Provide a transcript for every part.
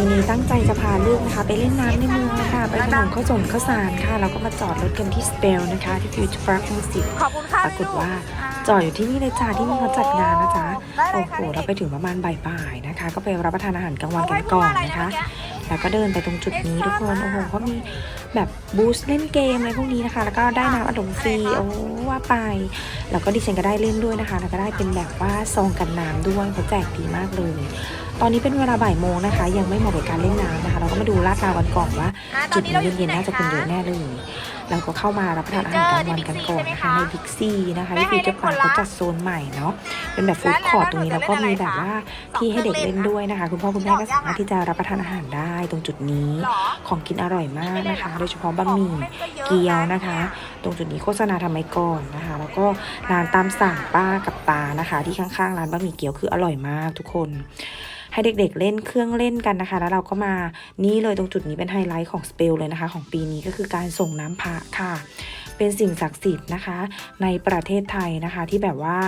ปีนี้ตั้งใจจะพาลูกนะคะ ไปเล่นน้ำในเมืองค่ะ ไปถนนข้าวสนข้าวสารค่ะแล้วก็มาจอดรถกันที่สเปลนะคะ ที่ฟิวเจอร์พาร์คมิวสิกขอบคุณค่ะปรากฏว่าจอดอยู่ที่นี่เลยจ้าที่นี่เขาจัดงานนะจ๊ะได้เลโอ้ยโหค่ะเราไปถึงประมาณบ่ายๆนะคะ ก็ไปรับประทานอาหารกลางวันกันก่อนนะคะ แล้วก็เดินไปตรงจุดนี้ทุกคนโอ้โหเขามีแบบบูสเล่นเกมอะไรพวกนี้นะคะ แล้วก็ได้น้ำอัดลมฟรีโอ้ว่าไป แล้วก็ดิฉันก็ได้เล่นด้วยนะคะ แล้วก็ได้เป็นแบบว่าซองกันน้ำด้วยเขาแจกดีมากเลย ตอนนี้เป็นเวลาบ่ายโมงนะคะ ยังไม่เหมาะกับการเล่นน้ำนะคะ เราก็มาดูลาดราวกันก่อนว่าอ่าตอจุนดนี้นี้เราอยู่เย็นๆที่ไหนน่าจะคนเยอะคะแน่เลยเราก็เข้ามารับประทานอาหารกลางวันกันก่อนนะคะในบิ๊กซีนะคะที่ฟิวเจอร์พาร์คเขาจัดโซนใหม่เนาะเป็นแบบฟู้ดคอร์ทตรงนี้แล้วก็มีแบบว่าที่ให้เด็กเล่นด้วยนะคะ คุณพ่อคุณแม่ก็สามารถที่จะรับประทานอาหารได้ตรงจุดนี้หรอของกินอร่อยมากนะคะ โดยเฉพาะบะหมี่เกี๊ยวนะคะ ตรงจุดนี้โฆษณาทำไมก่อนนะคะ แล้วก็ร้านตามสั่งป้ากับตานะคะ ที่ข้างๆร้านบะหมี่เกี๊ยวคืออร่อยมากทุกคน ให้เด็กๆเล่นเครื่องเล่นกันนะคะ แล้วเราก็มานี่เลยตรงจุดนี้เป็นไฮไลท์ของสเปลเลยนะคะ ของปีนี้ก็คือการส่งน้ำพระค่ะ เป็นสิ่งศักดิ์สิทธิ์นะคะ ในประเทศไทยนะคะที่แบบว่า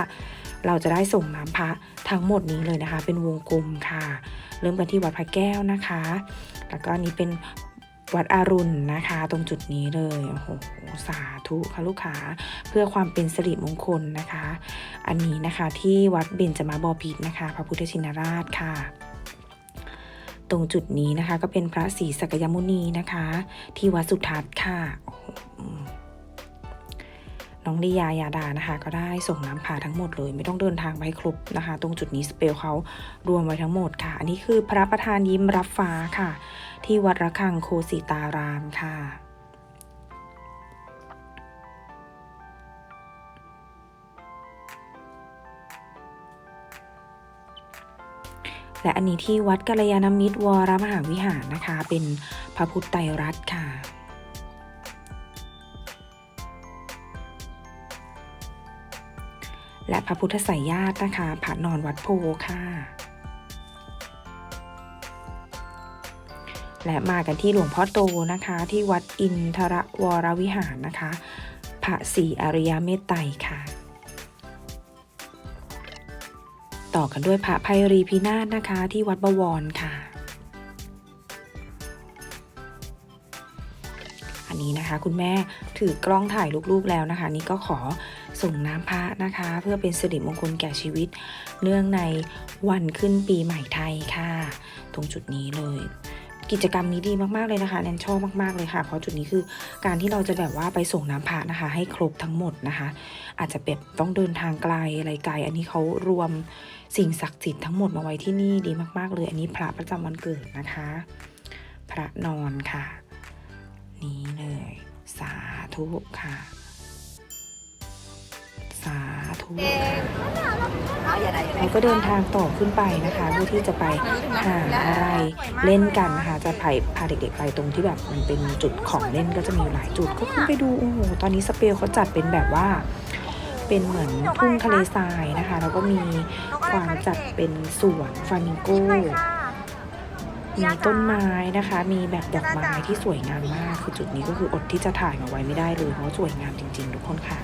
เราจะได้ส่งน้ำพระทั้งหมดนี้เลยนะคะ เป็นวงกลมค่ะ เริ่มกันที่วัดพระแก้วนะคะ แล้วก็อันนี้เป็น วัดอรุณนะคะ ตรงจุดนี้เลย โอ้โห สาธุค่ะลูกค้า เพื่อความเป็นสิริมงคลนะคะ อันนี้นะคะที่วัดเบญจมาบพิตรนะคะ พระพุทธชินราชค่ะตรงจุดนี้นะคะก็เป็นพระศรีสักยมุนีนะคะ ที่วัดสุทัศน์ค่ะ น้องลียายาดานะคะ ก็ได้ส่งน้ำพาทั้งหมดเลย ไม่ต้องเดินทางไปให้ครบนะคะ ตรงจุดนี้สเปลเขารวมไว้ทั้งหมดค่ะ อันนี้คือพระประธานยิ้มรับฟ้าค่ะ ที่วัดระฆังโคสิตารามค่ะ และอันนี้ที่วัดกัลยาณมิตรวรมหาวิหารนะคะ เป็นพระพุทธไตรรัตน์ค่ะและพระพุทธไสยญาตินะคะพระนอนวัดโพค่ะ และมากันที่หลวงพ่อโตนะคะ ที่วัดอินทรวรวิหารนะคะพระศรีอริยเมตไตรค่ะ ต่อกันด้วยพระภัยรีพินาศนะคะ ที่วัดบวรค่ะ อันนี้นะคะคุณแม่ถือกล้องถ่ายลูกๆแล้วนะคะ นี่ก็ขอส่งน้ำพระนะคะ เพื่อเป็นสิริมงคลแก่ชีวิต เนื่องในวันขึ้นปีใหม่ไทยค่ะ ตรงจุดนี้เลย กิจกรรมนี้ดีมากๆเลยนะคะแนนชอบมากๆเลยค่ะ เพราะจุดนี้คือการที่เราจะแบบว่าไปส่งน้ำพระนะคะ ให้ครบทั้งหมดนะคะ อาจจะแบบต้องเดินทางไกลอะไรไกล อันนี้เขารวมสิ่งศักดิ์สิทธิ์ทั้งหมดมาไว้ที่นี่ดีมากๆเลย อันนี้พระประจำวันเกิดนะคะ พระนอนค่ะ นี้เลย สาธุค่ะ สาธุค่ะเอาอย่าได้อย่าได้เราก็เดินทางต่อขึ้นไปนะคะเพื่อที่จะไปหาอะไรเล่นกันนะคะ จะพาพาเด็กๆไปตรงที่แบบมันเป็นจุดของเล่นก็จะมีหลายจุดก็ขึ้นไปดูโอ้โหตอนนี้สเปลเขาจัดเป็นแบบว่าเป็นเหมือนทุ่งทะเลทรายนะคะ แล้วก็มีความจัดเป็นสวนฟลามิงโกมีต้นไม้นะคะ มีแบบดอกไม้ที่สวยงามมาก คือจุดนี้ก็คืออดที่จะถ่ายมาไว้ไม่ได้เลยเพราะว่าสวยงามจริง ๆ ทุกคนค่ะ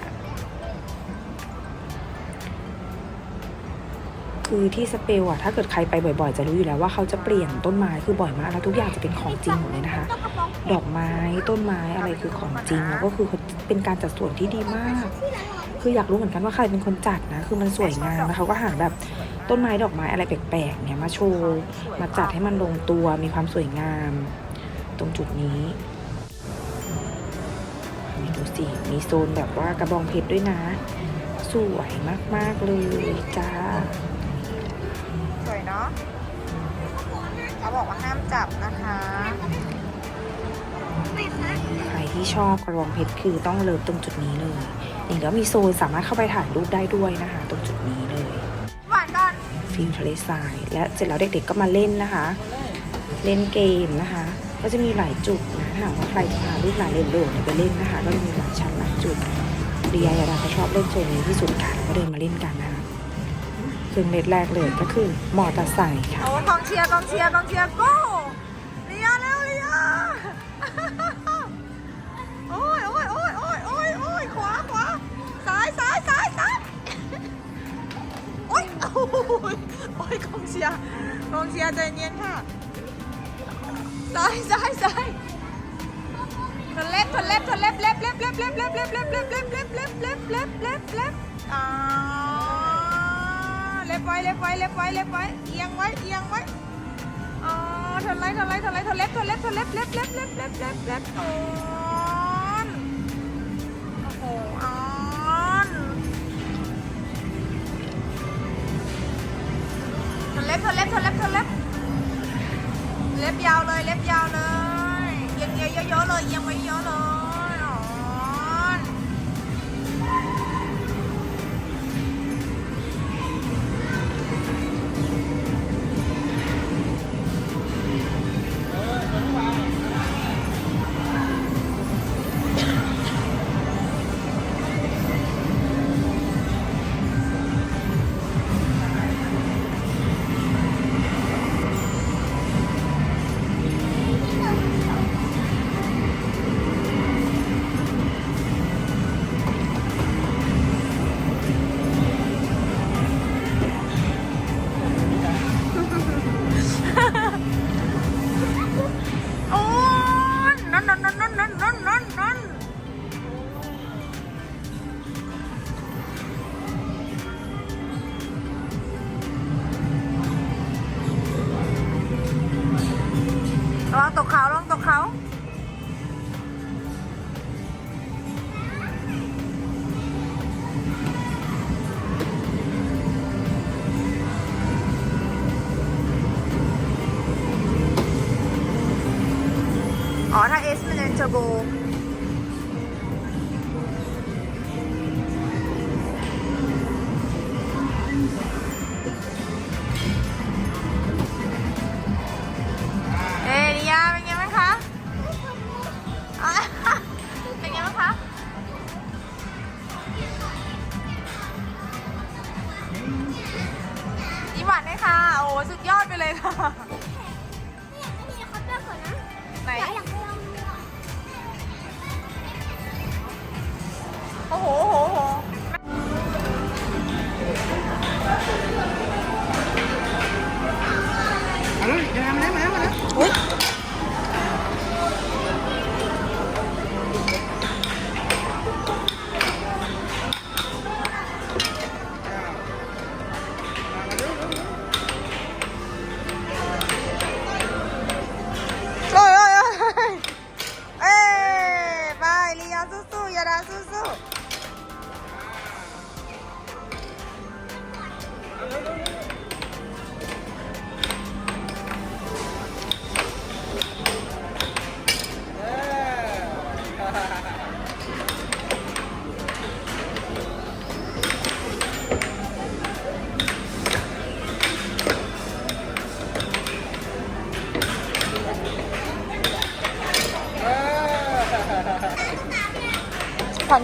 คือที่สเปลอะถ้าเกิดใครไปบ่อยๆ จะรู้อยู่แล้วว่าเขาจะเปลี่ยนต้นไม้คือบ่อยมากแล้วทุกอย่างจะเป็นของจริงหมดเลยนะคะ ดอกไม้ต้นไม้อะไรคือของจริงแล้วก็คือเป็นการจัดสวนที่ดีมาก คืออยากรู้เหมือนกันว่าใครเป็นคนจัดนะ คือมันสวยงามแล้วเขาก็หาแบบต้นไม้ดอกไม้อะไรแปลกๆเนี่ยมาโชว์มาจัดให้มันลงตัวมีความสวยงาม ตรงจุดนี้นี่ดูสิมีโซนแบบว่ากระบองเพชรด้วยนะ สวยมากๆเลยจ้า เขาบอกว่าห้ามจับนะคะ ใครที่ชอบกระบองเพชรคือต้องเลิฟตรงจุดนี้เลย นี่แล้วมีโซนสามารถเข้าไปถ่ายรูปได้ด้วยนะคะ ตรงจุดนี้เลยหวานก่อนฟิลทะเลทรายและเสร็จแล้วเด็กๆก็มาเล่นนะคะ เล่นเกมนะคะ ก็จะมีหลายจุดนะถ้าหากว่าใครจะพาลูกหลานเล่นโดดเนี่ยไปเล่นนะคะ ก็จะมีหลายชั้นหลายจุดเรียยาดาเขาชอบเล่นโซนนี้ที่สุดค่ะก็เดินมาเล่นกันนะคะ ถึงเม็ดแรกเลยก็คือมอเตอร์ไซค์ค่ะ โอ้กองเชียร์กองเชียร์กองเชียร์โเล็บไว้เล็บไว้เล็บไว้เอียงไว้เอียงไว้อ๋อทนไล่ทนไล่ทนไล่ทนเล็บทนเล็บทนเล็บเล็บเล็บเล็บเล็บเล็บเล็บอ่อนโอ้โหอ่อนทนเล็บทนเล็บทนเล็บทนเล็บเล็บยาวเลยเล็บยาวเลยเอียงเยอะๆเลยเอียงไว้เยอะเลย เทอร์โบเอนิยาเป็นไงบ้างคะอะเป็นไงบ้างคะ ยิ้มหวานเลยค่ะ โอ้สุดยอดไปเลยค่ะ โอ้โห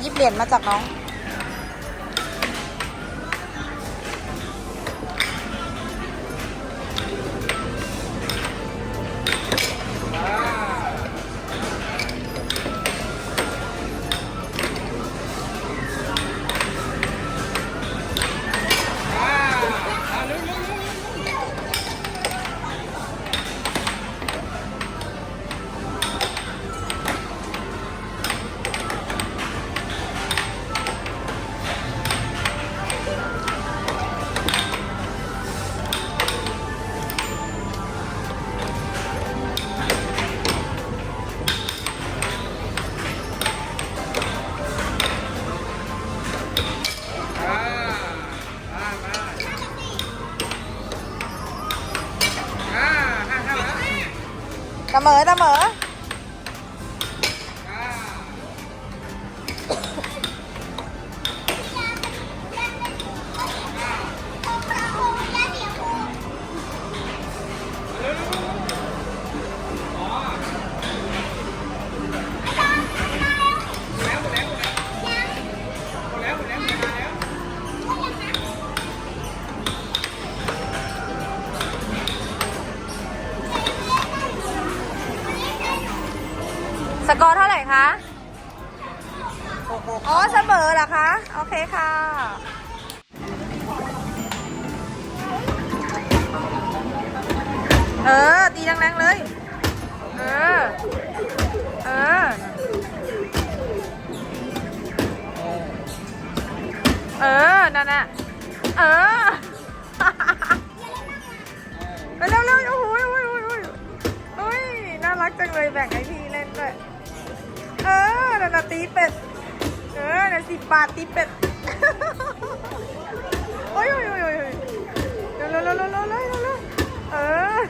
ยิบเหรียญมาจากน้อง mở ra mở. คะ อ๋อเสมอเหรอคะ โอเคค่ะ เออ ตีแรงๆเลย เออ เออ เออ นั่นน่ะ เออเร็วเร็วโอ้โหโอ้ยโอ้ยโอ้ยโอ้ยน่ารักจังเลยแบ่งให้ นั่นนะตีเป็ด เออนั่นสิบบาทตีเป็ด โอ้ยโอ้ยโอ้ยโอ้ยเร็วเร็วเร็วเร็วเร็วเออ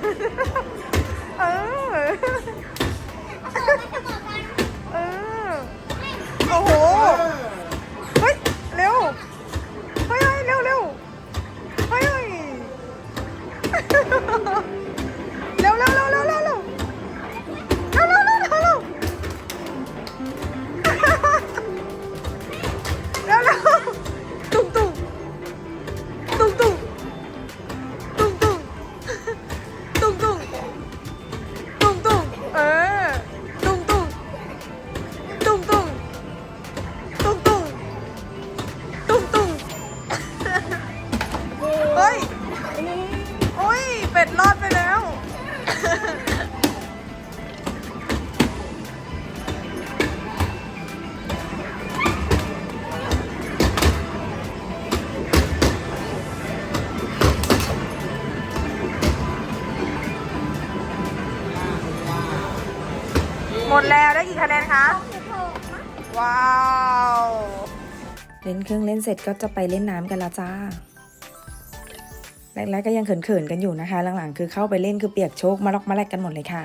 เออเอ หมดแล้วได้กี่คะแนนคะ ว้าว เล่นเครื่องเล่นเสร็จก็จะไปเล่นน้ำกันแล้วจ้า แรกๆก็ยังเขินๆกันอยู่นะคะ หลังๆ คือเข้าไปเล่นคือเปียกโชกมาล็อกมาแลกกันหมดเลยค่ะ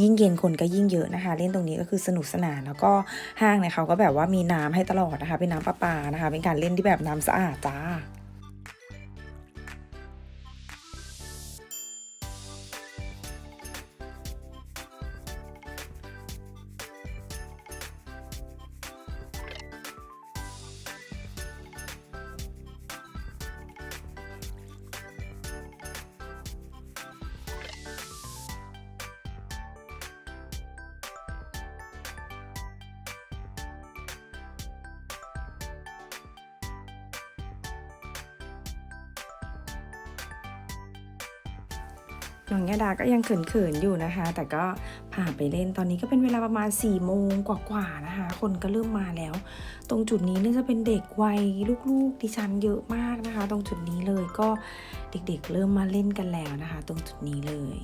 ยิ่งเย็นคนก็ยิ่งเยอะนะคะ เล่นตรงนี้ก็คือสนุกสนานแล้วก็ห้างเนี่ยเขาก็แบบว่ามีน้ำให้ตลอดนะคะ เป็นน้ำประปานะคะ เป็นการเล่นที่แบบน้ำสะอาดจ้า น้องยาดาก็ยังเขินๆอยู่นะคะ แต่ก็พาไปเล่นตอนนี้ก็เป็นเวลาประมาณ4ี่โมงกว่าๆนะคะ คนก็เริ่มมาแล้ว ตรงจุดนี้เนี่ยจะเป็นเด็กวัยลูกๆดิฉันเยอะมากนะคะ ตรงจุดนี้เลยก็เด็กๆ เริ่มมาเล่นกันแล้วนะคะ ตรงจุดนี้เลย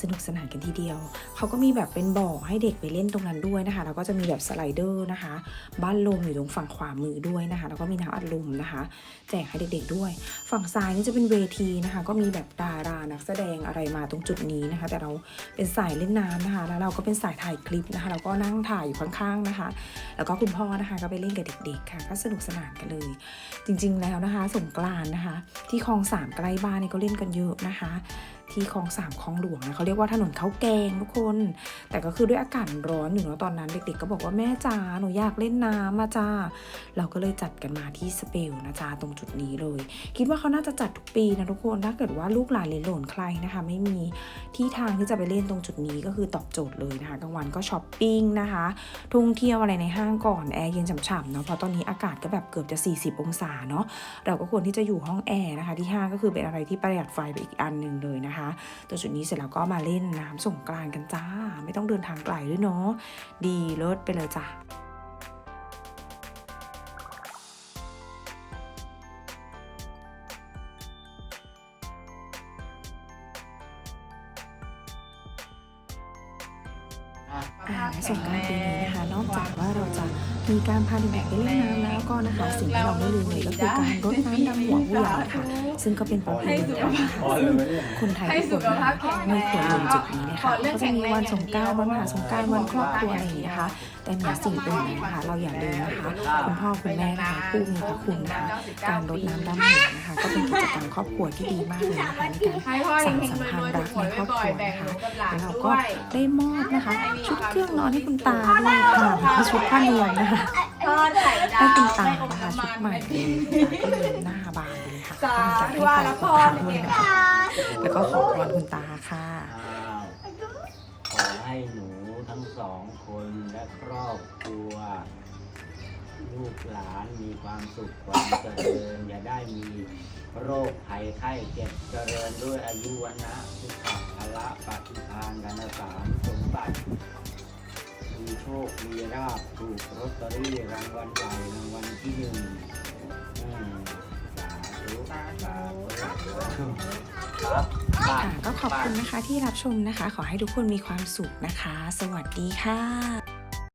สนุกสนานกันทีเดียว เขาก็มีแบบเป็นบ่อให้เด็กไปเล่นตรงนั้นด้วยนะคะ แล้วก็จะมีแบบสไลเดอร์นะคะ บ้านลมอยู่ตรงฝั่งขวามือด้วยนะคะ แล้วก็มีน้ำอัดลมนะคะ แจกให้เด็กๆด้วย ฝั่งซ้ายนี่จะเป็นเวทีนะคะ ก็มีแบบดารานักแสดงอะไรมาตรงจุดนี้นะคะ แต่เราเป็นสายเล่นน้ำนะคะแล้วเราก็เป็นสายถ่ายคลิปนะคะ เราก็นั่งถ่ายอยู่ข้างๆนะคะ แล้วก็คุณพ่อนะคะก็ไปเล่นกับเด็กๆค่ะ ก็สนุกสนานกันเลย จริงๆแล้วนะคะ สงกรานนะคะ ที่คลองสามใกล้บ้านนี่ก็เล่นกันเยอะนะคะ ที่คลองสามคลองหลวงนะเขาเรียกว่าถนนข้าวแกงทุกคน แต่ก็คือด้วยอากาศร้อนอยู่เนาะตอนนั้นเด็กๆก็บอกว่าแม่จ๋าหนูอยากเล่นน้ำมาจ้าเราก็เลยจัดกันมาที่สเปลนะจ๊ะตรงจุดนี้เลย คิดว่าเขาน่าจะจัดทุกปีนะทุกคนถ้าเกิดว่าลูกหลานเหลนหลนใครนะคะ ไม่มีที่ทางที่จะไปเล่นตรงจุดนี้ก็คือตอบโจทย์เลยนะคะกลางวันก็ช้อปปิ้งนะคะท่องเที่ยวอะไรในห้างก่อนแอร์เย็นฉ่ำๆเนาะเพราะตอนนี้อากาศก็แบบเกือบจะ 40 องศาเนาะเราก็ควรที่จะอยู่ห้องแอร์นะคะ ที่ห้างก็คือเป็นอะไรที่ประหยัดไฟไปอีกอันหนึ่งเลยนะคะตัวจุดนี้เสร็จแล้วก็มาเล่นน้ำสงกรานกันจ้า ไม่ต้องเดินทางไกลด้วยเนาะดีเลิศไปเลยจ้ะอ่าสงกรานต์ปีนี้นะคะ นอกจากว่าเราจะมีการพาเด็กๆไปเล่นน้ำแล้วก็นะคะสิ่งที่เราไม่ลืมเลยก็คือการรดน้ำดำหัวเวียนนะคะซึ่งก็เป็นประเพณีไทยนะคะซึ่งคนไทยทุกคนนะคะไม่ควรลืมจุดนี้นะคะก็จะมีวันสงกรานต์วันมหาสงกรานต์วันครอบครัวอะไรอย่างนี้นะคะ แต่เหนือสิ่งอื่นเลยนะคะ เราอย่าลืมนะคะคุณพ่อคุณแม่นะคะผู้มีพระคุณนะคะการรดน้ำดำหัวนะคะ ก็เป็นกิจกรรมครอบครัวที่ดีมากเลยนะคะในการสร้างสัมพันธ์รักในครอบครัวนะคะแล้วเราก็ได้มอบนะคะชุดเครื่องนอนให้คุณตาด้วยค่ะแล้วก็ชุดผ้านวมนะคะทอดไข่ดาให้คุณตานะคะชุดใหม่เลยก็เลยหน้าบานเลยค่ะก็มีกให้พรคุณตาด้วยนะคะแล้วก็ขอพรคุณตาค่ะขอให้หนูทั้งสองคนและครอบครัว ลูกหลานมีความสุขความเจริญ อย่าได้มีโรคภัยไข้เจ็บเจริญด้วยอายุวันนะสุขภาละปฏิทานกันสามสมบัติ มีโชค มีราบถูกลอตเตอรี่รางวัลใหญ่รางวัลที่หนึ่งอืมสาธุสาธุสาธุครับค่ะก็ขอบคุณนะคะที่รับชมนะคะ ขอให้ทุกคนมีความสุขนะคะ สวัสดีค่ะ